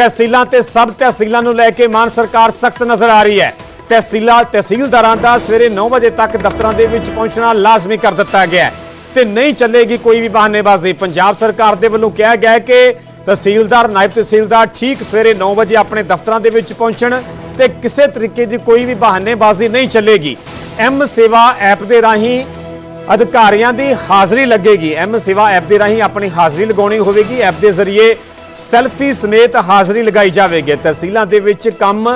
ਤਹਿਸੀਲਾਂ ਤੇ ਸਬ ਤਹਿਸੀਲਾਂ ਨੂੰ ਲੈ ਕੇ ਮਾਨ ਸਰਕਾਰ ਸਖਤ ਨਜ਼ਰ ਆ ਰਹੀ ਹੈ। ਤਹਿਸੀਲਾਂ ਤਹਿਸੀਲਦਾਰਾਂ ਦਾ ਸਵੇਰੇ 9 ਵਜੇ ਤੱਕ ਦਫ਼ਤਰਾਂ ਦੇ ਵਿੱਚ ਪਹੁੰਚਣਾ ਲਾਜ਼ਮੀ ਕਰ ਦਿੱਤਾ ਗਿਆ ਹੈ। ਤੇ ਨਹੀਂ ਚੱਲੇਗੀ ਕੋਈ ਵੀ ਬਹਾਨੇਬਾਜ਼ੀ। ਪੰਜਾਬ ਸਰਕਾਰ ਦੇ ਵੱਲੋਂ ਕਿਹਾ ਗਿਆ ਹੈ ਕਿ ਤਹਿਸੀਲਦਾਰ, ਨਾਇਬ ਤਹਿਸੀਲਦਾਰ ਠੀਕ ਸਵੇਰੇ 9 ਵਜੇ ਆਪਣੇ ਦਫ਼ਤਰਾਂ ਦੇ ਵਿੱਚ ਪਹੁੰਚਣ ਤੇ ਕਿਸੇ ਤਰੀਕੇ ਦੀ ਕੋਈ ਵੀ ਬਹਾਨੇਬਾਜ਼ੀ ਨਹੀਂ ਚੱਲੇਗੀ। ਐਮ ਸੇਵਾ ਐਪ ਦੇ ਰਾਹੀਂ ਅਧਿਕਾਰੀਆਂ ਦੀ ਹਾਜ਼ਰੀ ਲੱਗੇਗੀ। ਐਮ ਸੇਵਾ ਐਪ ਦੇ ਰਾਹੀਂ ਆਪਣੀ ਹਾਜ਼ਰੀ ਲਗਾਉਣੀ ਹੋਵੇਗੀ। ਐਪ ਦੇ ਜ਼ਰੀਏ ਸੈਲਫੀ ਸਮੇਤ ਹਾਜ਼ਰੀ ਲਗਾਈ ਜਾਵੇਗੀ ਤਹਿਸੀਲਾਂ ਦੇ ਵਿੱਚ ਕੰਮ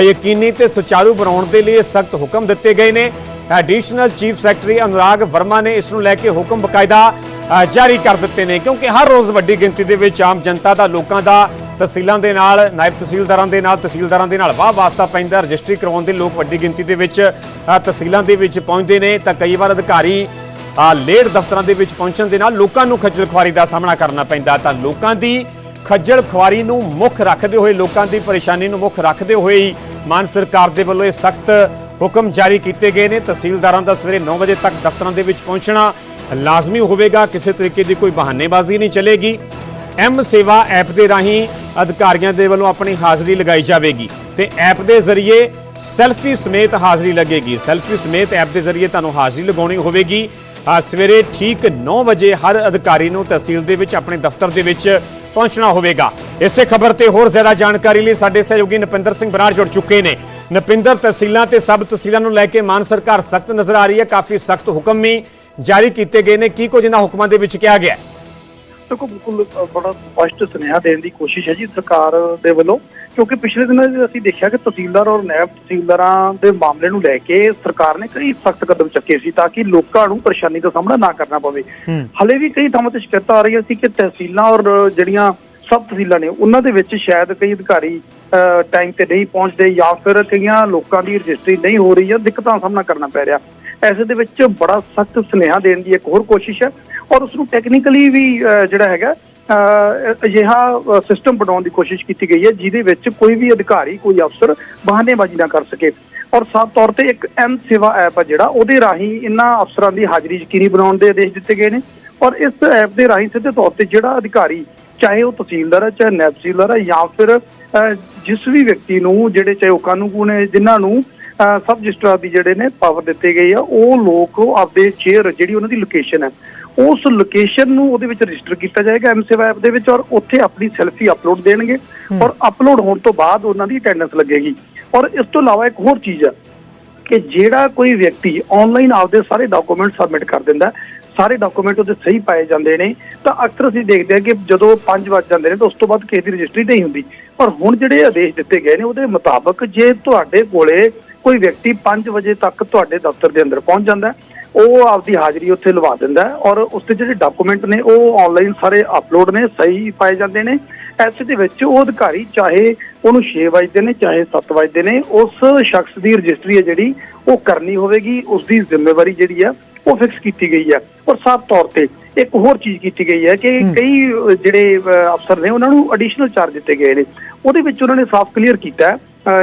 ਯਕੀਨੀ ਤੇ ਸੁਚਾਰੂ ਬਣਾਉਣ ਦੇ ਲਈ ਸਖਤ ਹੁਕਮ ਦਿੱਤੇ ਗਏ ਨੇ। Additional chief secretary Anurag Verma ਨੇ ਇਸ ਨੂੰ ਲੈ ਕੇ ਹੁਕਮ ਬਕਾਇਦਾ ਜਾਰੀ ਕਰ ਦਿੱਤੇ ਨੇ, ਕਿਉਂਕਿ ਹਰ ਰੋਜ਼ ਵੱਡੀ ਗਿਣਤੀ ਦੇ ਵਿੱਚ ਆਮ ਜਨਤਾ ਦਾ, ਲੋਕਾਂ ਦਾ, ਤਹਿਸੀਲਾਂ ਦੇ ਨਾਲ, ਨਾਇਬ ਤਹਿਸੀਲਦਾਰਾਂ ਦੇ ਨਾਲ, ਤਹਿਸੀਲਦਾਰਾਂ ਦੇ ਨਾਲ ਵਾਹ ਵਾਸਤਾ ਪੈਂਦਾ, ਰਜਿਸਟਰੀ ਕਰਵਾਉਣ ਦੇ ਲੋਕ ਵੱਡੀ ਗਿਣਤੀ ਦੇ ਵਿੱਚ ਤਹਿਸੀਲਾਂ ਦੇ ਵਿੱਚ ਪਹੁੰਚਦੇ ਨੇ, ਤਾਂ ਕਈ ਵਾਰ ਅਧਿਕਾਰੀ ਲੇਟ ਦਫ਼ਤਰਾਂ ਦੇ ਵਿੱਚ ਪਹੁੰਚਣ ਦੇ ਨਾਲ ਲੋਕਾਂ ਨੂੰ ਖੱਜਲ ਖੁਆਰੀ ਦਾ ਸਾਹਮਣਾ ਕਰਨਾ ਪੈਂਦਾ, ਤਾਂ ਲੋਕਾਂ ਦੀ ਖੱਜਲ ਖੁਆਰੀ ਨੂੰ ਮੁੱਖ ਰੱਖਦੇ ਹੋਏ, ਲੋਕਾਂ ਦੀ ਪਰੇਸ਼ਾਨੀ ਨੂੰ ਮੁੱਖ ਰੱਖਦੇ ਹੋਏ ਹੀ ਮਾਨ ਸਰਕਾਰ ਦੇ ਵੱਲੋਂ ਇਹ ਸਖਤ ਹੁਕਮ ਜਾਰੀ ਕੀਤੇ ਗਏ ਨੇ। ਤਹਿਸੀਲਦਾਰਾਂ ਦਾ ਸਵੇਰੇ 9 ਵਜੇ ਤੱਕ ਦਫ਼ਤਰਾਂ ਦੇ ਵਿੱਚ ਪਹੁੰਚਣਾ ਲਾਜ਼ਮੀ ਹੋਵੇਗਾ। ਕਿਸੇ ਤਰੀਕੇ ਦੀ ਕੋਈ ਬਹਾਨੇਬਾਜ਼ੀ ਨਹੀਂ ਚੱਲੇਗੀ। ਐਮ ਸੇਵਾ ਐਪ ਦੇ ਰਾਹੀਂ ਅਧਿਕਾਰੀਆਂ ਦੇ ਵੱਲੋਂ ਆਪਣੀ ਹਾਜ਼ਰੀ ਲਗਾਈ ਜਾਵੇਗੀ ਤੇ ਐਪ ਦੇ ਜ਼ਰੀਏ ਸੈਲਫੀ ਸਮੇਤ ਹਾਜ਼ਰੀ ਲੱਗੇਗੀ। ਸੈਲਫੀ ਸਮੇਤ ਐਪ ਦੇ ਜ਼ਰੀਏ ਤੁਹਾਨੂੰ ਹਾਜ਼ਰੀ ਲਗਾਉਣੀ ਹੋਵੇਗੀ। ਸਵੇਰੇ ਠੀਕ 9 ਵਜੇ ਹਰ ਅਧਿਕਾਰੀ ਨੂੰ ਤਹਿਸੀਲ ਦੇ ਵਿੱਚ, ਆਪਣੇ ਦਫ਼ਤਰ ਦੇ ਵਿੱਚ ਪਹੁੰਚਣਾ ਹੋਵੇਗਾ। ਇਸੇ ਖਬਰ ਤੇ ਹੋਰ ਜ਼ਿਆਦਾ ਜਾਣਕਾਰੀ ਲਈ ਸਾਡੇ ਸਹਿਯੋਗੀ ਨਪਿੰਦਰ ਸਿੰਘ ਬਰਾੜ ਜੁੜ ਚੁੱਕੇ ਨੇ। ਨਪਿੰਦਰ, ਤਹਿਸੀਲਾਂ ਤੇ ਸਬ ਤਹਿਸੀਲਾਂ ਨੂੰ ਲੈ ਕੇ ਮਾਨ ਸਰਕਾਰ ਸਖਤ ਨਜ਼ਰ ਆ ਰਹੀ ਹੈ, ਕਾਫੀ ਸਖਤ ਹੁਕਮ ਵੀ ਜਾਰੀ ਕੀਤੇ ਗਏ ਨੇ। ਕੀ ਕੁਝ ਇਹਨਾਂ ਹੁਕਮਾਂ ਦੇ ਵਿੱਚ ਕਿਹਾ ਗਿਆ ਹੈ? ਦੇਖੋ, ਬਿਲਕੁਲ ਬੜਾ ਸਪਸ਼ਟ ਸੁਨੇਹਾ ਦੇਣ ਦੀ ਕੋਸ਼ਿਸ਼ ਹੈ ਜੀ ਸਰਕਾਰ ਦੇ ਵੱਲੋਂ। ਕਿਉਂਕਿ ਪਿਛਲੇ ਦਿਨਾਂ 'ਚ ਅਸੀਂ ਦੇਖਿਆ ਕਿ ਤਹਿਸੀਲਦਾਰ ਔਰ ਨਾਇਬ ਤਹਿਸੀਲਦਾਰਾਂ ਦੇ ਮਾਮਲੇ ਨੂੰ ਲੈ ਕੇ ਸਰਕਾਰ ਨੇ ਕਈ ਸਖਤ ਕਦਮ ਚੱਕੇ ਸੀ ਤਾਂ ਕਿ ਲੋਕਾਂ ਨੂੰ ਪਰੇਸ਼ਾਨੀ ਦਾ ਸਾਹਮਣਾ ਨਾ ਕਰਨਾ ਪਵੇ। ਹਲੇ ਵੀ ਕਈ ਥਾਵਾਂ ਤੇ ਸ਼ਿਕਾਇਤਾਂ ਆ ਰਹੀਆਂ ਸੀ ਕਿ ਤਹਿਸੀਲਾਂ ਔਰ ਜਿਹੜੀਆਂ ਸਬ ਤਹਿਸੀਲਾਂ ਨੇ ਉਹਨਾਂ ਦੇ ਵਿੱਚ ਸ਼ਾਇਦ ਕਈ ਅਧਿਕਾਰੀ ਟਾਈਮ ਤੇ ਨਹੀਂ ਪਹੁੰਚਦੇ ਜਾਂ ਫਿਰ ਕਈਆਂ ਲੋਕਾਂ ਦੀ ਰਜਿਸਟਰੀ ਨਹੀਂ ਹੋ ਰਹੀ ਜਾਂ ਦਿੱਕਤਾਂ ਦਾ ਸਾਹਮਣਾ ਕਰਨਾ ਪੈ ਰਿਹਾ। ਐਸੇ ਦੇ ਵਿੱਚ ਬੜਾ ਸਖਤ ਸੁਨੇਹਾ ਦੇਣ ਦੀ ਇੱਕ ਹੋਰ ਕੋਸ਼ਿਸ਼ ਹੈ ਔਰ ਉਸ ਨੂੰ ਟੈਕਨੀਕਲੀ ਵੀ ਜਿਹੜਾ ਹੈਗਾ ਅਜਿਹਾ ਸਿਸਟਮ ਬਣਾਉਣ ਦੀ ਕੋਸ਼ਿਸ਼ ਕੀਤੀ ਗਈ ਹੈ ਜਿਹਦੇ ਵਿੱਚ ਕੋਈ ਵੀ ਅਧਿਕਾਰੀ ਕੋਈ ਅਫਸਰ ਬਹਾਨੇਬਾਜ਼ੀ ਨਾ ਕਰ ਸਕੇ। ਔਰ ਸਾਫ਼ ਤੌਰ ਤੇ ਇੱਕ ਐਮ ਸੇਵਾ ਐਪ ਹੈ ਜਿਹੜਾ ਉਹਦੇ ਰਾਹੀਂ ਇਹਨਾਂ ਅਫਸਰਾਂ ਦੀ ਹਾਜ਼ਰੀ ਯਕੀਨੀ ਬਣਾਉਣ ਦੇ ਆਦੇਸ਼ ਦਿੱਤੇ ਗਏ ਨੇ। ਔਰ ਇਸ ਐਪ ਦੇ ਰਾਹੀਂ ਸਿੱਧੇ ਤੌਰ ਤੇ ਜਿਹੜਾ ਅਧਿਕਾਰੀ ਚਾਹੇ ਉਹ ਤਹਿਸੀਲਦਾਰ ਹੈ ਚਾਹੇ ਨਾਇਬ ਤਹਿਸੀਲਦਾਰ ਹੈ ਜਾਂ ਫਿਰ ਅਹ, ਜਿਸ ਵੀ ਵਿਅਕਤੀ ਨੂੰ ਜਿਹੜੇ ਚਾਹੇ ਉਹ ਕਾਨੂੰਗੋ ਨੇ ਜਿਨ੍ਹਾਂ ਨੂੰ ਅਹ, ਸਬ ਰਜਿਸਟਰਾਰ ਦੀ ਜਿਹੜੇ ਨੇ ਪਾਵਰ ਦਿੱਤੇ ਗਈ ਆ ਉਹ ਲੋਕ ਆਪਦੇ ਚੇਅਰ ਜਿਹੜੀ ਉਹਨਾਂ ਦੀ ਲੋਕੇਸ਼ਨ ਹੈ ਉਸ ਲੋਕੇਸ਼ਨ ਨੂੰ ਉਹਦੇ ਵਿੱਚ ਰਜਿਸਟਰ ਕੀਤਾ ਜਾਏਗਾ ਐਮ ਸੇਵਾ ਐਪ ਦੇ ਵਿੱਚ ਔਰ ਉੱਥੇ ਆਪਣੀ ਸੈਲਫੀ ਅਪਲੋਡ ਦੇਣਗੇ ਔਰ ਅਪਲੋਡ ਹੋਣ ਤੋਂ ਬਾਅਦ ਉਹਨਾਂ ਦੀ ਅਟੈਂਡੈਂਸ ਲੱਗੇਗੀ। ਔਰ ਇਸ ਤੋਂ ਇਲਾਵਾ ਇੱਕ ਹੋਰ ਚੀਜ਼ ਹੈ ਕਿ ਜਿਹੜਾ ਕੋਈ ਵਿਅਕਤੀ ਆਨਲਾਈਨ ਆਪਦੇ ਸਾਰੇ ਡਾਕੂਮੈਂਟ ਸਬਮਿਟ ਕਰ ਦਿੰਦਾ ਸਾਰੇ ਡਾਕੂਮੈਂਟ ਉਹਦੇ ਸਹੀ ਪਾਏ ਜਾਂਦੇ ਨੇ ਤਾਂ ਅਕਸਰ ਅਸੀਂ ਦੇਖਦੇ ਹਾਂ ਕਿ ਜਦੋਂ 5 ਵੱਜ ਜਾਂਦੇ ਨੇ ਤਾਂ ਉਸ ਤੋਂ ਬਾਅਦ ਕਿਸੇ ਦੀ ਰਜਿਸਟਰੀ ਨਹੀਂ ਹੁੰਦੀ। ਪਰ ਹੁਣ ਜਿਹੜੇ ਆਦੇਸ਼ ਦਿੱਤੇ ਗਏ ਨੇ ਉਹਦੇ ਮੁਤਾਬਕ ਜੇ ਤੁਹਾਡੇ ਕੋਲੇ ਕੋਈ ਵਿਅਕਤੀ 5 ਵਜੇ ਤੱਕ ਤੁਹਾਡੇ ਦਫ਼ਤਰ ਦੇ ਅੰਦਰ ਪਹੁੰਚ ਜਾਂਦਾ ਹੈ, ਉਹ ਆਪਦੀ ਹਾਜ਼ਰੀ ਉੱਥੇ ਲਵਾ ਦਿੰਦਾ ਔਰ ਉਸ ਦੇ ਜਿਹੜੇ ਡਾਕੂਮੈਂਟ ਨੇ ਉਹ ਆਨਲਾਈਨ ਸਾਰੇ ਅਪਲੋਡ ਨੇ ਸਹੀ ਪਾਏ ਜਾਂਦੇ ਨੇ। ਐਸੇ ਦੇ ਵਿੱਚ ਉਹ ਅਧਿਕਾਰੀ ਚਾਹੇ ਉਹਨੂੰ 6 ਵਜੇ ਨੇ ਚਾਹੇ 7 ਵਜੇ ਨੇ ਉਸ ਸ਼ਖਸ ਦੀ ਰਜਿਸਟਰੀ ਹੈ ਜਿਹੜੀ ਉਹ ਕਰਨੀ ਹੋਵੇਗੀ ਉਸ ਦੀ ਜ਼ਿੰਮੇਵਾਰੀ ਜਿਹੜੀ ਆ ਉਹ ਫਿਕਸ ਕੀਤੀ ਗਈ ਹੈ। ਔਰ ਸਾਫ਼ ਤੌਰ ਤੇ ਇੱਕ ਹੋਰ ਚੀਜ਼ ਕੀਤੀ ਗਈ ਹੈ ਕਿ ਕਈ ਜਿਹੜੇ ਅਫਸਰ ਨੇ ਉਹਨਾਂ ਨੂੰ ਐਡੀਸ਼ਨਲ ਚਾਰਜ ਦਿੱਤੇ ਗਏ ਨੇ। ਉਹਦੇ ਵਿੱਚ ਉਹਨਾਂ ਨੇ ਸਾਫ਼ ਕਲੀਅਰ ਕੀਤਾ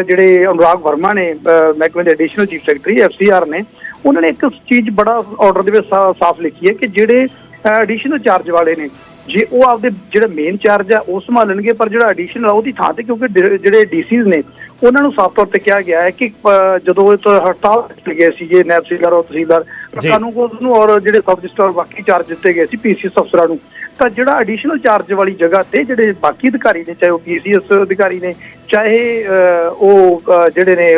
ਜਿਹੜੇ ਅਨੁਰਾਗ ਵਰਮਾ ਨੇ ਮਹਿਕਮੇ ਦੇ ਐਡੀਸ਼ਨਲ ਚੀਫ ਸੈਕਟਰੀ ਐਫਸੀਆਰ ਨੇ ਉਹਨਾਂ ਨੇ ਇੱਕ ਚੀਜ਼ ਬੜਾ ਆਰਡਰ ਦੇ ਵਿੱਚ ਸਾ- ਸਾਫ਼ ਲਿਖੀ ਹੈ ਕਿ ਜਿਹੜੇ ਐਡੀਸ਼ਨਲ ਚਾਰਜ ਵਾਲੇ ਨੇ ਜੇ ਉਹ ਆਪਦੇ ਜਿਹੜਾ ਮੇਨ ਚਾਰਜ ਆ ਉਹ ਸੰਭਾਲਣਗੇ ਪਰ ਜਿਹੜਾ ਐਡੀਸ਼ਨਲ ਆ ਉਹਦੀ ਥਾਂ ਤੇ ਕਿਉਂਕਿ ਜਿਹੜੇ ਡੀਸੀਜ਼ ਨੇ ਉਹਨਾਂ ਨੂੰ ਸਾਫ਼ ਤੌਰ ਤੇ ਕਿਹਾ ਗਿਆ ਹੈ ਕਿ ਜਦੋਂ ਇਹ ਤੋਂ ਹੜਤਾਲ ਤੇ ਗਏ ਸੀਗੇ ਨਾਇਬ ਤਹਿਸੀਲਦਾਰ ਔਰ ਤਹਿਸੀਲਦਾਰ ਜੀ। ਕਾਨੂੰਨ ਕੋਲ ਨੂੰ ਔਰ ਜਿਹੜੇ ਸਬ ਰਜਿਸਟਰ ਬਾਕੀ ਚਾਰਜ ਦਿੱਤੇ ਗਏ ਸੀ ਪੀਸੀਐਸ ਅਫਸਰਾਂ ਨੂੰ ਤਾਂ ਜਿਹੜਾ ਐਡੀਸ਼ਨਲ ਚਾਰਜ ਵਾਲੀ ਜਗ੍ਹਾ ਤੇ ਜਿਹੜੇ ਬਾਕੀ ਅਧਿਕਾਰੀ ਨੇ ਚਾਹੇ ਉਹ ਪੀਸੀਐਸ ਅਧਿਕਾਰੀ ਨੇ ਚਾਹੇ ਉਹ ਜਿਹੜੇ ਨੇ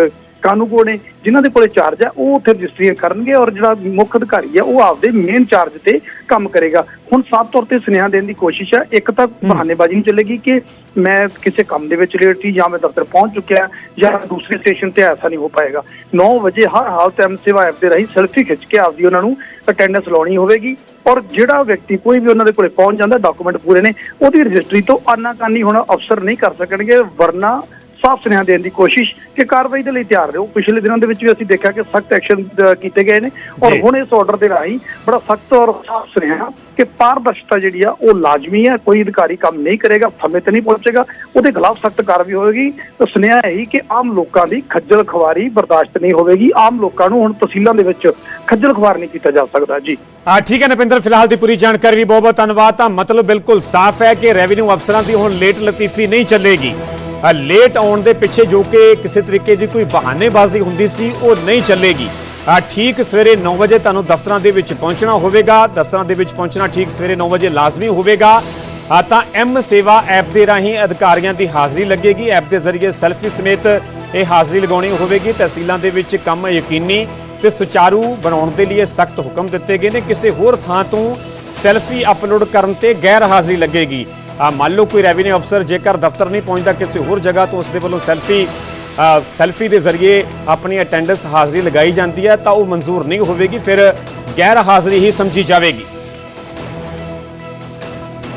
ਕਾਨੂੰਗੋ ਨੇ ਜਿਨ੍ਹਾਂ ਦੇ ਕੋਲੇ ਚਾਰਜ ਹੈ ਉਹ ਉੱਥੇ ਰਜਿਸਟਰੀਆਂ ਕਰਨਗੇ ਔਰ ਜਿਹੜਾ ਮੁੱਖ ਅਧਿਕਾਰੀ ਹੈ ਉਹ ਆਪਦੇ ਮੇਨ ਚਾਰਜ ਤੇ ਕੰਮ ਕਰੇਗਾ। ਹੁਣ ਸਾਫ਼ ਤੌਰ ਤੇ ਸੁਨੇਹਾ ਦੇਣ ਦੀ ਕੋਸ਼ਿਸ਼ ਹੈ ਇੱਕ ਤਾਂ ਬਹਾਨੇਬਾਜ਼ੀ ਨਹੀਂ ਚੱਲੇਗੀ ਕਿ ਮੈਂ ਕਿਸੇ ਕੰਮ ਦੇ ਵਿੱਚ ਲੇਟ ਸੀ ਜਾਂ ਮੈਂ ਦਫ਼ਤਰ ਪਹੁੰਚ ਚੁੱਕਿਆ ਜਾਂ ਦੂਸਰੇ ਸਟੇਸ਼ਨ ਤੇ ਐਸਾ ਨਹੀਂ ਹੋ ਪਾਏਗਾ। 9 ਵਜੇ ਹਰ ਹਾਲਤ ਐਮ ਸੇਵਾ ਐਪ ਦੇ ਰਾਹੀਂ ਸੈਲਫੀ ਖਿੱਚ ਕੇ ਆਪਦੀ ਉਹਨਾਂ ਨੂੰ ਅਟੈਂਡੈਂਸ ਲਾਉਣੀ ਹੋਵੇਗੀ ਔਰ ਜਿਹੜਾ ਵਿਅਕਤੀ ਕੋਈ ਵੀ ਉਹਨਾਂ ਦੇ ਕੋਲੇ ਪਹੁੰਚ ਜਾਂਦਾ ਡਾਕੂਮੈਂਟ ਪੂਰੇ ਨੇ ਉਹਦੀ ਰਜਿਸਟਰੀ ਤੋਂ ਆਨਾਕਾਨੀ ਹੁਣ ਅਫਸਰ ਨਹੀਂ ਕਰ ਸਕਣਗੇ ਵਰਨਾ ਸਾਫ਼ ਸੁਨੇਹਾ ਦੇਣ ਦੀ ਕੋਸ਼ਿਸ਼ ਕਿ ਕਾਰਵਾਈ ਦੇ ਲਈ ਤਿਆਰ ਰਹੋ। ਪਿਛਲੇ ਦਿਨਾਂ ਦੇ ਵਿੱਚ ਵੀ ਅਸੀਂ ਦੇਖਿਆ ਕਿ ਸਖਤ ਐਕਸ਼ਨ ਕੀਤੇ ਗਏ ਨੇ ਔਰ। ਹੁਣ ਇਸ ਆਰਡਰ ਦੇ ਰਾਹੀਂ ਬੜਾ ਸਖਤ ਔਰ ਸਾਫ਼ ਸੁਨੇਹਾ ਕਿ ਪਾਰਦਰਸ਼ਤਾ ਜਿਹੜੀ ਆ ਉਹ ਲਾਜ਼ਮੀ ਹੈ ਕੋਈ ਅਧਿਕਾਰੀ ਕੰਮ ਨਹੀਂ ਕਰੇਗਾ ਸਮੇਂ ਤੇ ਨਹੀਂ ਪਹੁੰਚੇਗਾ ਉਹਦੇ ਖਿਲਾਫ ਸਖਤ ਕਾਰਵਾਈ ਹੋਵੇਗੀ। ਤਾਂ ਸੁਨੇਹਾ ਹੈ ਕਿ ਆਮ ਲੋਕਾਂ ਦੀ ਖੱਜਲ ਖਵਾਰੀ ਬਰਦਾਸ਼ਤ ਨਹੀਂ ਹੋਵੇਗੀ। ਆਮ ਲੋਕਾਂ ਨੂੰ ਹੁਣ ਤਹਿਸੀਲਾਂ ਦੇ ਵਿੱਚ ਖੱਜਲ ਖਵਾਰ ਨਹੀਂ ਕੀਤਾ ਜਾ ਸਕਦਾ। ਜੀ। ਆ ਠੀਕ ਹੈ ਨਪਿੰਦਰ ਫਿਲਹਾਲ ਦੀ ਪੂਰੀ ਜਾਣਕਾਰੀ ਬਹੁਤ ਬਹੁਤ ਧੰਨਵਾਦ। ਤਾਂ ਮਤਲਬ ਬਿਲਕੁਲ ਸਾਫ਼ ਹੈ ਕਿ ਰੈਵਨਿਊ ਅਫਸਰਾਂ ਦੀ ਹੁਣ ਲੇਟ ਲਤੀਫੀ ਨਹੀਂ ਚੱਲੇਗੀ। ਲੇਟ ਆਉਣ ਦੇ ਪਿੱਛੇ ਜੋ ਕਿ ਕਿਸੇ ਤਰੀਕੇ ਦੀ ਕੋਈ ਬਹਾਨੇਬਾਜ਼ੀ ਹੁੰਦੀ ਸੀ, ਉਹ ਨਹੀਂ ਚੱਲੇਗੀ। ਠੀਕ ਸਵੇਰੇ 9 ਵਜੇ ਤੁਹਾਨੂੰ ਦਫ਼ਤਰਾਂ ਦੇ ਵਿੱਚ ਪਹੁੰਚਣਾ ਹੋਵੇਗਾ। ਦਫ਼ਤਰਾਂ ਦੇ ਵਿੱਚ ਪਹੁੰਚਣਾ ਠੀਕ ਸਵੇਰੇ 9 ਵਜੇ ਲਾਜ਼ਮੀ ਹੋਵੇਗਾ। ਤਾਂ ਐਮ ਸੇਵਾ ਐਪ ਦੇ ਰਾਹੀਂ ਅਧਿਕਾਰੀਆਂ ਦੀ ਹਾਜ਼ਰੀ ਲੱਗੇਗੀ। ਐਪ ਦੇ ਜ਼ਰੀਏ ਸੈਲਫੀ ਸਮੇਤ ਇਹ ਹਾਜ਼ਰੀ ਲਗਾਉਣੀ ਹੋਵੇਗੀ। ਤਹਿਸੀਲਾਂ ਦੇ ਵਿੱਚ ਕੰਮ ਯਕੀਨੀ ਤੇ ਸੁਚਾਰੂ ਬਣਾਉਣ ਦੇ ਲਈ ਸਖਤ ਹੁਕਮ ਦਿੱਤੇ ਗਏ ਨੇ। ਕਿਸੇ ਹੋਰ ਥਾਂ ਤੋਂ ਸੈਲਫੀ ਅਪਲੋਡ ਕਰਨ ਤੇ ਗੈਰ ਹਾਜ਼ਰੀ ਲੱਗੇਗੀ। ਮੰਨ ਲਓ ਕੋਈ ਰੈਵਨਿਊ ਅਫਸਰ ਜੇਕਰ ਦਫ਼ਤਰ ਨਹੀਂ ਪਹੁੰਚਦਾ ਕਿਸੇ ਹੋਰ ਜਗ੍ਹਾ ਤੋਂ ਉਸ ਦੇ ਵੱਲੋਂ ਸੈਲਫੀ ਸੈਲਫੀ ਦੇ ਜ਼ਰੀਏ ਆਪਣੀ ਅਟੈਂਡੈਂਸ ਹਾਜ਼ਰੀ ਲਗਾਈ ਜਾਂਦੀ ਹੈ ਤਾਂ ਉਹ ਮਨਜ਼ੂਰ ਨਹੀਂ ਹੋਵੇਗੀ, ਫਿਰ ਗੈਰ ਹਾਜ਼ਰੀ ਹੀ ਸਮਝੀ ਜਾਵੇਗੀ।